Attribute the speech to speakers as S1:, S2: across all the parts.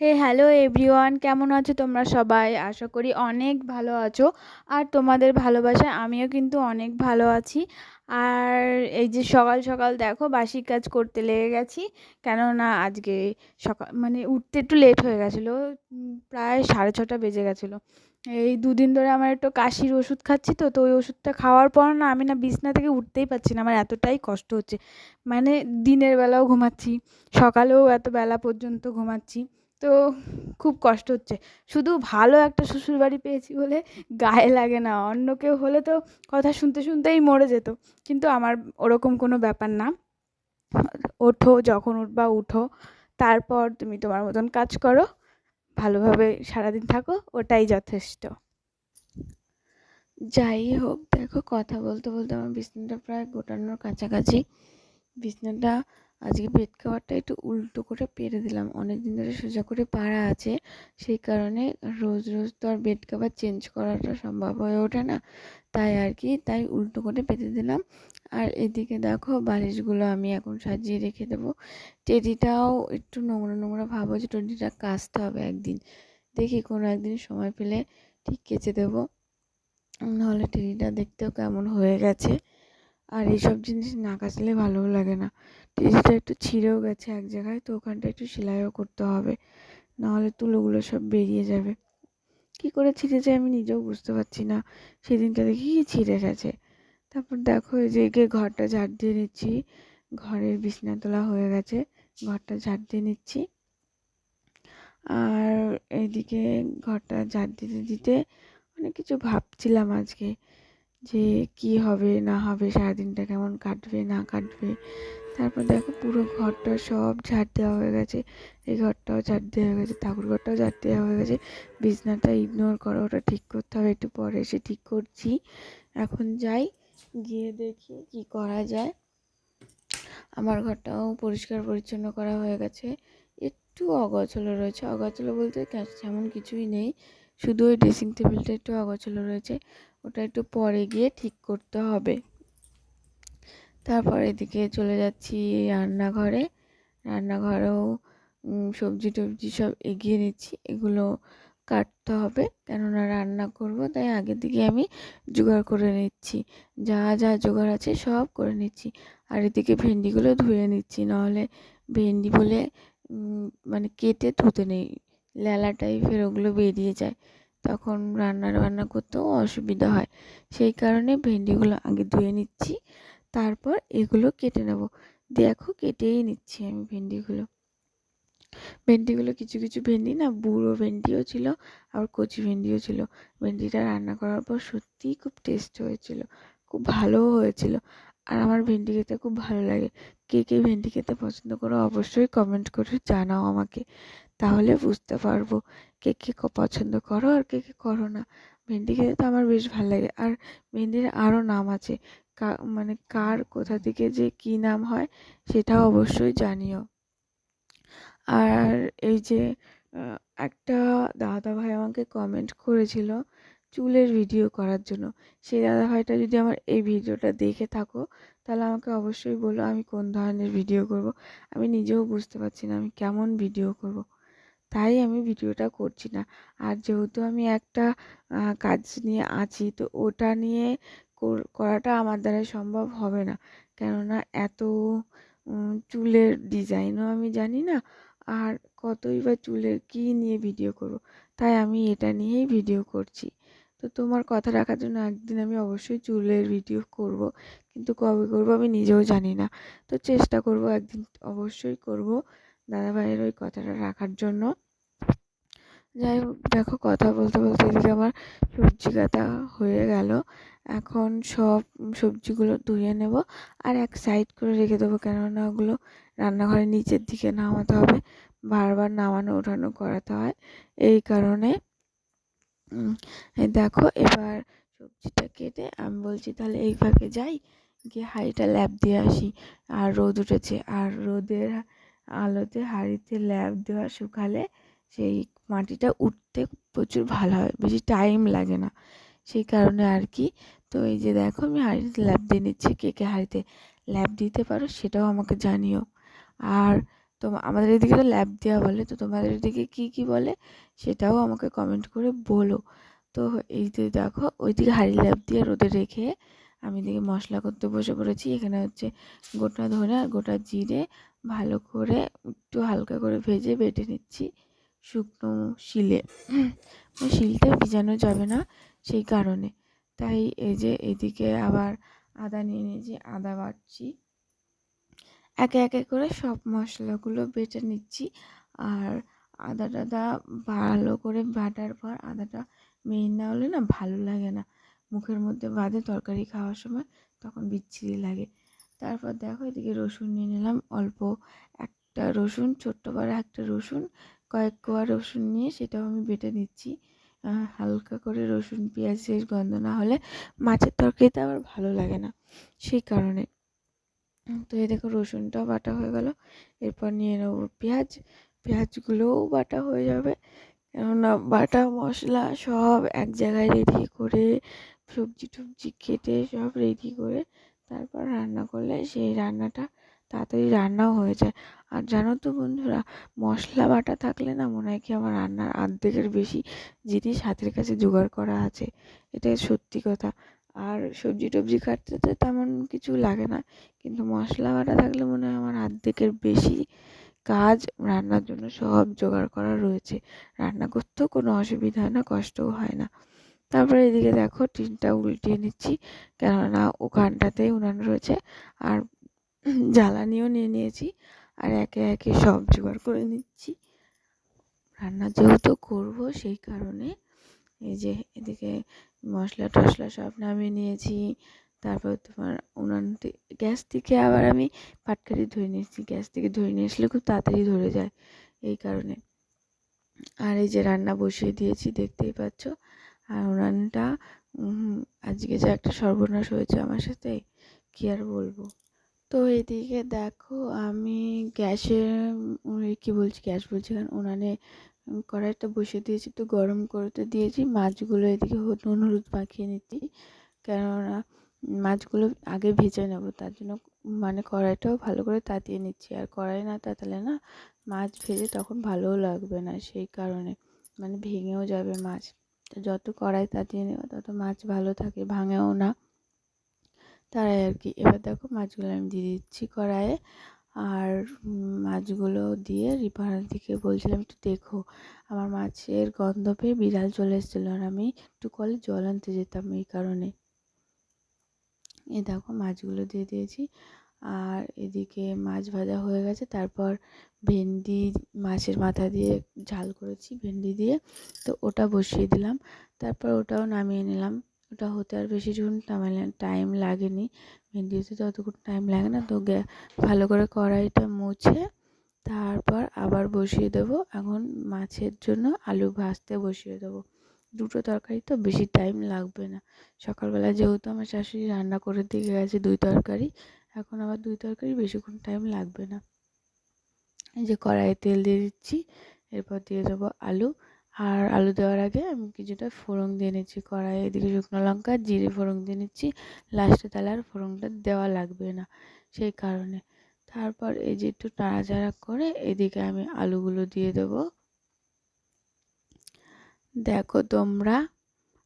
S1: হে hello everyone, কেমন আছো তোমরা সবাই? আশা করি অনেক ভালো আছো। আর তোমাদের ভালোবাসায় আমিও কিন্তু অনেক ভালো আছি। আর এই যে সকাল সকাল দেখো বাসি কাজ করতে লেগে গেছি। কেননা আজকে সকাল মানে উঠতে একটু লেট হয়ে গেছিল প্রায় সাড়ে ছটা বেজে গেছিল। এই দুদিন ধরে আমার একটু কাশির ওষুধ খাচ্ছি তো তো ওই ওষুধটা খাওয়ার পর না আমি না বিছনা থেকে উঠতেই পারছি না, আমার এতটাই কষ্ট হচ্ছে। মানে দিনের বেলাও ঘুমাচ্ছি, সকালেও এত বেলা পর্যন্ত ঘুমাচ্ছি। তো খুব কষ্ট হচ্ছে। শুধু ভালো একটা শ্বশুরবাড়ি পেয়েছি বলে গায়ে লাগে না, অন্য কেউ হলে তো কথা শুনতে শুনতেই মরে যেত। কিন্তু আমার ওরকম কোনো ব্যাপার না। ওঠো যখন উঠবা উঠো, তারপর তুমি তোমার মতন কাজ করো, ভালোভাবে সারাদিন থাকো, ওটাই যথেষ্ট। যাই হোক, দেখো কথা বলতে বলতে আমার বিছনাটা প্রায় গোটানোর কাছাকাছি। বিছনাটা আজকে বেড কভারটা একটু উল্টো করে পেরে দিলাম। অনেক দিন ধরে সোজা করে পাড়া আছে। সেই কারণে রোজ রোজ তো আর বেড কভার চেঞ্জ করাটা সম্ভব হয়ে ওঠে না। তাই আর কি, তাই উল্টো করে পেতে দিলাম। আর এদিকে দেখো বালিশগুলো আমি এখন সাজিয়ে রেখে দেবো। টেডিটাও একটু নোংরা নোংরা ভাবো যে টেডিটা কাচতে হবে একদিন। দেখি কোনো একদিন সময় পেলে ঠিক কেচে দেবো। নাহলে টেডিটা দেখতেও কেমন হয়ে গেছে। আর এইসব জিনিস না কাচলে ভালোও লাগে না। টেডিটা একটু ছিঁড়েও গেছে এক জায়গায়, তো ওখানটা একটু সেলাইও করতে হবে। নাহলে তুলোগুলো সব বেরিয়ে যাবে। কী করে ছিঁড়েছে আমি নিজেও বুঝতে পারছি না। সেদিনকে দেখি কি ছিঁড়ে গেছে। তারপর দেখো এই যে গিয়ে ঘরটা ঝাড় দিয়ে নিচ্ছি। ঘরের বিছনা তোলা হয়ে গেছে, ঘরটা ঝাড় দিয়ে নিচ্ছি। আর এইদিকে ঘরটা ঝাড় দিতে দিতে অনেক কিছু ভাবছিলাম আজকে। যে কি হবে, না হবে, সারাদিনটা কেমন কাটবে, না কাটবে। তারপর দেখো পুরো ঘরটা সব ঝাড় দেওয়া হয়ে গেছে। এই ঘরটাও ঝাড় দেওয়া হয়ে গেছে, ঠাকুর ঘরটাও ঝাড় দেওয়া হয়ে গেছে। বিছনাটা ইগনোর করো, ওটা ঠিক করতে হবে, একটু পরে এসে ঠিক করছি। এখন যাই, গিয়ে দেখি কি করা যায়। আমার ঘরটাও পরিষ্কার পরিচ্ছন্ন করা হয়ে গেছে। একটু অগোছলো রয়েছে, অগোছলো বলতে তেমন কিছুই নেই। শুধু ওই ড্রেসিং টেবিলটা একটু অগোছলো রয়েছে। ওটা একটু পরে গিয়ে ঠিক করতে হবে। তারপর এদিকে চলে যাচ্ছি রান্নাঘরে। রান্নাঘরেও সবজি টবজি সব এগিয়ে নিচ্ছি। এগুলো কাটতে হবে, কেননা রান্না করব, তাই আগের দিকে আমি জোগাড় করে নিচ্ছি। যা যা জোগাড় আছে সব করে নিচ্ছি। আর এদিকে ভেন্ডিগুলো ধুয়ে নিচ্ছি, নাহলে ভেন্ডি বলে মানে কেটে ধুতে নেই। লেলা টাইপের ওগুলো বেরিয়ে যায়। তখন রান্না বান্না করতেও অসুবিধা হয়। সেই কারণে ভেন্ডিগুলো আগে ধুয়ে নিচ্ছি, তারপর এগুলো কেটে নেব। দেখো কেটেই নিচ্ছি আমি ভেন্ডিগুলো। ভেন্ডিগুলো কিছু কিছু ভেন্ডি না, বুড়ো ভেন্ডিও ছিল আর কচি ভেন্ডিও ছিল। ভেন্ডিটা রান্না করার পর সত্যিই খুব টেস্ট হয়েছিল, খুব ভালোও হয়েছিল। আর আমার ভেন্ডি খেতে খুব ভালো লাগে। কে কে ভেন্ডি খেতে পছন্দ করো অবশ্যই কমেন্ট করে জানাও আমাকে। তাহলে বুঝতে পারব কে কে পছন্দ করো আর কে কে করো না। ভেন্ডি খেতে তো আমার বেশ ভালো লাগে। আর ভেন্ডির আরও নাম আছে। মানে কার কোথা থেকে যে কী নাম হয় সেটাও অবশ্যই জানিও। আর এই যে একটা দাদা ভাই আমাকে কমেন্ট করেছিল চুলের ভিডিও করার জন্য। সেই দাদা ভাইটা যদি আমার এই ভিডিওটা দেখে থাকো, তাহলে আমাকে অবশ্যই বলো আমি কোন ধরনের ভিডিও করব। আমি নিজেও বুঝতে পারছি না আমি কেমন ভিডিও করব। তাই আমি ভিডিওটা করছি না। আর যেহেতু আমি একটা কাজ নিয়ে আছি, তো ওটা নিয়ে করাটা আমার দ্বারা সম্ভব হবে না। কেননা এত চুলের ডিজাইনও আমি জানি না, আর কতই বা চুলের কী নিয়ে ভিডিও করব। তাই আমি এটা নিয়েই ভিডিও করছি। তো তোমার কথা রাখার জন্য একদিন আমি অবশ্যই চুলের ভিডিও করব, কিন্তু কবে করব আমি নিজেও জানি না। তো চেষ্টা করব একদিন অবশ্যই করব। দাদাভাইয়ের ওই কথাটা রাখার জন্য। যাই হোক, দেখো কথা বলতে বলতে এদিকে আমার সবজি কাটা হয়ে গেল, এখন সব সবজিগুলো ধুয়ে নেব আর এক সাইড করে রেখে দেবো কেননা ওগুলো রান্নাঘরের নিচের দিকে নামাতে হবে, বারবার নামানো ওঠানো করাতে হয়। এই কারণে দেখো এবার সবজিটা কেটে আমি বলছি তাহলে এই ফাঁকে যাই, গিয়ে হাঁড়িটা ল্যাপ দিয়ে আসি। আর রোদ উঠেছে, আর রোদের আলোতে হাঁড়িতে ল্যাপ দেওয়া শুকালে সেই মাটিটা উঠতে প্রচুর ভালো হয়, বেশি টাইম লাগে না। সেই কারণে আর কি, তো এই যে দেখো আমি হাঁড়িতে ল্যাপ দিয়ে নিচ্ছি, কে কে হাঁড়িতে ল্যাপ দিতে পারো সেটাও আমাকে জানিও। আর তো আমাদের এদিকে তো ল্যাব দেওয়া বলে, তো তোমাদের এদিকে কী কী বলে সেটাও আমাকে কমেন্ট করে বলো। তো এই যে দেখো, ওইদিকে হাঁড়ি ল্যাব দিয়ে রোদে রেখে আমি এদিকে মশলা করতে বসে পড়েছি। এখানে হচ্ছে গোটা ধনে আর গোটা জিরে ভালো করে একটু হালকা করে ভেজে বেটে নিচ্ছি শুকনো শিলে। শিলটা ভিজানো যাবে না সেই কারণে। তাই এই যে এদিকে আবার আদা নিয়ে নিয়েছি, আদা বাটছি। একে একে করে সব মশলাগুলো বেটে নিচ্ছি আর আদা টাদা ভালো করে বাটার পর আদাটা মেন না হলে না ভালো লাগে না। মুখের মধ্যে বাঁধে তরকারি খাওয়ার সময়, তখন বিচ্ছিরি লাগে। তারপর দেখো এদিকে রসুন নিয়ে নিলাম, অল্প একটা রসুন, ছোট্ট বড় একটা রসুন, কয়েক কোয়া রসুন নিয়ে সেটাও আমি বেটে নিচ্ছি। হালকা করে রসুন, পেঁয়াজের গন্ধ না হলে মাছের তরকারিতে আবার ভালো লাগে না, সেই কারণে। তো এই দেখো রসুনটাও বাটা হয়ে গেল, এরপর নিয়ে নেব পেঁয়াজ। পেঁয়াজগুলোও বাটা হয়ে যাবে, কেননা বাটা মশলা সব এক জায়গায় রেডি করে সবজি টবজি কেটে সব রেডি করে তারপর রান্না করলে সেই রান্নাটা তাড়াতাড়ি রান্নাও হয়ে যায়। আর জানো তো বন্ধুরা, মশলা বাটা থাকলে না মনে হয় কি আমার রান্নার অর্ধেকের বেশি জিনিস হাতের কাছে জোগাড় করা আছে। এটাই সত্যি কথা। আর সবজি টবজি কাটতে তো তেমন কিছু লাগে না, কিন্তু মশলা বাটা থাকলে মনে হয় আমার অর্ধেকের বেশি কাজ রান্নার জন্য সব জোগাড় করা রয়েছে। রান্না করতেও কোনো অসুবিধা হয় না, কষ্টও হয় না। তারপরে এদিকে দেখো টিনটা উল্টিয়ে নিচ্ছি, কেননা ওখানটাতেই উনান রয়েছে, আর জ্বালানিও নিয়ে নিয়েছি, আর একে একে সব জোগাড় করে নিচ্ছি। রান্না যেহেতু করব সেই কারণে এই যে এদিকে মশলা টশলা সব নামিয়ে নিয়েছি, তারপর তোমার উনান গ্যাস থেকে আবার আমি পাটকারি ধুয়ে নিয়েছি, গ্যাস থেকে ধুয়ে নিয়ে আসলে খুব তাড়াতাড়ি ধরে যায় এই কারণে। আর এই যে রান্না বসিয়ে দিয়েছি, দেখতেই পাচ্ছ আর উনানটা আজকে যে একটা সর্বনাশ হয়েছে আমার সাথে, কী আর বলব? তো এদিকে দেখো, আমি গ্যাসে কী বলছি, গ্যাস বলছি কারণ উনানে কড়াইটা বসিয়ে দিয়েছি তো গরম করতে দিয়েছি, মাছগুলো এদিকে নুন হলুদ মাখিয়ে নিচ্ছি। কেননা, মাছগুলো আগে ভেজে নেব, তার জন্য মানে কড়াইটাও ভালো করে তাতিয়ে নিচ্ছি। আর কড়াই না তাতালে না, মাছ ভেজে তখন ভালোও লাগবে না, সেই কারণে। মানে ভেঙেও যাবে মাছ। যত কড়াই তাতিয়ে নেবে, তত মাছ ভালো থাকে, ভাঙেও না। তারাই আর কি। এবার দেখো মাছগুলো আমি দিয়ে দিচ্ছি কড়াইয়ে। আর মাছগুলো দিয়ে রিপার দিকে বলছিলাম, একটু দেখো, আমার মাছের গন্ধ পেয়ে বিড়াল চলে এসেছিল আর আমি একটু কলে জল আনতে যেতাম এই কারণে। এ দেখো মাছগুলো দিয়ে দিয়েছি। আর এদিকে মাছ ভাজা হয়ে গেছে। তারপর ভেন্ডি মাছের মাথা দিয়ে ঝাল করেছি, ভেন্ডি দিয়ে। তো ওটা বসিয়ে দিলাম। তারপর ওটাও নামিয়ে নিলাম। ওটা হতে আর বেশিক্ষণ টাইম লাগেনি ভেন্ডি হতে তো অতক্ষণ টাইম লাগে না, তো ভালো করে কড়াইটা মুছে তারপর আবার বসিয়ে দেবো। এখন মাছের জন্য আলু ভাজতে বসিয়ে দেবো। দুটো তরকারি তো বেশি টাইম লাগবে না। সকালবেলা যেহেতু আমার শাশুড়ি রান্না করে দিয়ে গেছে দুই তরকারি, এখন আবার দুই তরকারি বেশিক্ষণ টাইম লাগবে না। যে কড়াইয়ে তেল দিয়ে দিচ্ছি, এরপর দিয়ে দেবো আলু। আর আলু দেওয়ার আগে আমি কিছুটা ফোড়ন দিয়ে নিচ্ছি কড়াইয়ে, এদিকে শুকনো লঙ্কা, জিরে ফোড়ন দিয়ে নিচ্ছি। লাস্টে তাহলে আর ফোড়নটা দেওয়া লাগবে না সেই কারণে। তারপর এই যে একটু নাড়াচাড়া করে এদিকে আমি আলুগুলো দিয়ে দেবো। দেখো তোমরা,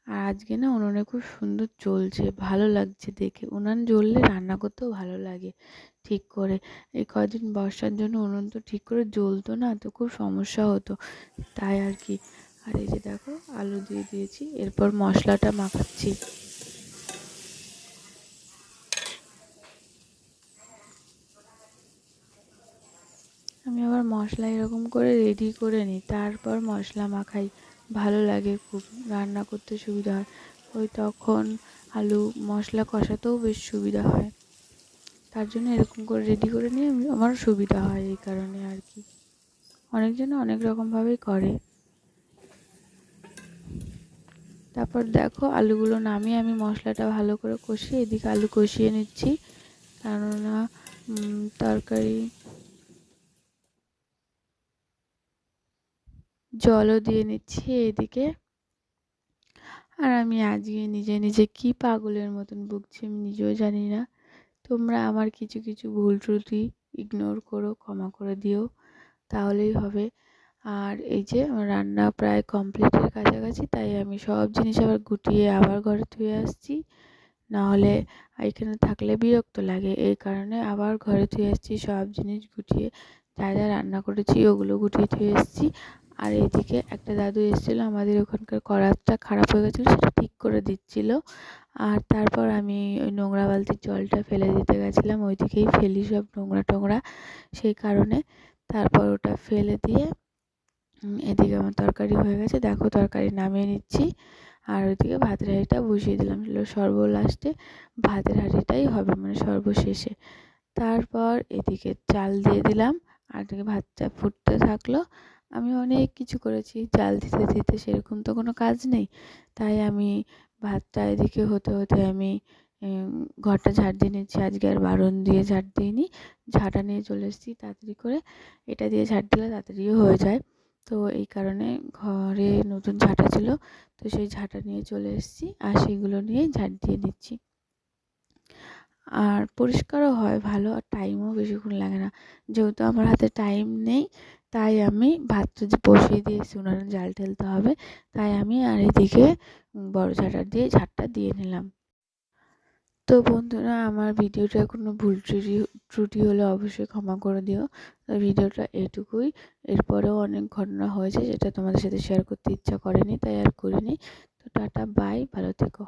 S1: আর আজকে না উনুনে খুব সুন্দর চলছে ভালো লাগছে দেখে। উনান জ্বললে রান্না করতেও ভালো লাগে। ঠিক করে। এই কদিন বর্ষার জন্য উনুন তো ঠিক করে জ্বলতো না, তো খুব সমস্যা হতো। তাই আর কি। আর এই যে দেখো, আলু দিয়ে দিয়েছি, এরপর মশলাটা মাখাচ্ছি। আমি আবার মশলা এরকম করে রেডি করে নিই, তারপর মশলা মাখাই। ভালো লাগে খুব, রান্না করতে সুবিধা হয়। ওই তখন আলু মশলা কষাতেও বেশ সুবিধা হয়। তার জন্য এরকম করে রেডি করে নিয়ে আমার সুবিধা হয় এই কারণে আর কি। অনেকজন অনেক রকমভাবেই করে। তারপর দেখো আলুগুলো নামিয়ে আমি মশলাটা ভালো করে কষিয়ে এদিকে আলু কষিয়ে নিচ্ছি। কেননা তরকারি জলও দিয়ে নিচ্ছি এদিকে। আর আমি আজকে নিজে নিজে কি পাগলের মতন ভুগছি আমি নিজেও জানি না। তোমরা আমার কিছু কিছু ভুল ত্রুটি ইগনোর করো, ক্ষমা করে দিও, তাহলেই হবে। আর এই যে আমার রান্না প্রায় কমপ্লিটের কাছাকাছি, তাই আমি সব জিনিস আবার গুটিয়ে আবার ঘরে ধুয়ে আসছি। নাহলে এখানে থাকলে বিরক্ত লাগে। এই কারণে আবার ঘরে ধুয়ে আসছি, সব জিনিস গুটিয়ে যা যা রান্না করেছি ওগুলো গুটিয়ে ধুয়ে এসেছি। আর এদিকে একটা দাদু এসেছিল, আমাদের ওখানকার কড়াটা খারাপ হয়ে গেছিল, সেটা ঠিক করে দিচ্ছিল। আর তারপর আমি ওই নোংরা বালতির জলটা ফেলে দিতে গেছিলাম, ওইদিকেই ফেলি সব নোংরা টোংরা সেই কারণে। তারপর ওটা ফেলে দিয়ে এদিকে আমার তরকারি হয়ে গেছে। দেখো তরকারি নামিয়ে নিচ্ছি। আর ওইদিকে ভাতের হাঁড়িটা বসিয়ে দিলাম সর্ব লাস্টে ভাতের হাঁড়িটাই হবে মানে সর্বশেষে। তারপর এদিকে চাল দিয়ে দিলাম, আর এদিকে ভাতটা ফুটতে থাকল। আমি অনেক কিছু করেছি চাল দিতে দিতে সেরকম তো কোনো কাজ নেই। তাই আমি ভাতটা এদিকে হতে হতে আমি ঘরটা ঝাড় দিয়ে নিচ্ছি আজকে আর বারণ দিয়ে ঝাড় দিইনি। ঝাঁটা নিয়ে চলে এসেছি তাড়াতাড়ি করে। এটা দিয়ে ঝাড় দিলে তাড়াতাড়িও হয়ে যায়। তো এই কারণে ঘরে নতুন ঝাঁটা ছিল। তো সেই ঝাঁটা নিয়ে চলে এসেছি আর সেগুলো নিয়ে ঝাঁট দিয়ে নিচ্ছি। আর পরিষ্কারও হয়, ভালো। আর টাইমও বেশিক্ষণ লাগে না। যেহেতু আমার হাতে টাইম নেই তাই আমি ভাতটা বসিয়ে দিয়েছি, উনানে জাল ঢেলতে হবে। তাই আমি আর এদিকে বড় ঝাঁটা দিয়ে ঝাঁটটা দিয়ে নিলাম। তো বন্ধুরা, আমার ভিডিওটা কোনো ভুল ত্রুটি ত্রুটি হলে অবশ্যই ক্ষমা করে দিও। তো ভিডিওটা এটুকুই। এরপরেও অনেক ঘটনা হয়েছে, যেটা তোমাদের সাথে শেয়ার করতে ইচ্ছা করেনি, তাই আর করিনি। তো টাটা বাই ভালো থেকো।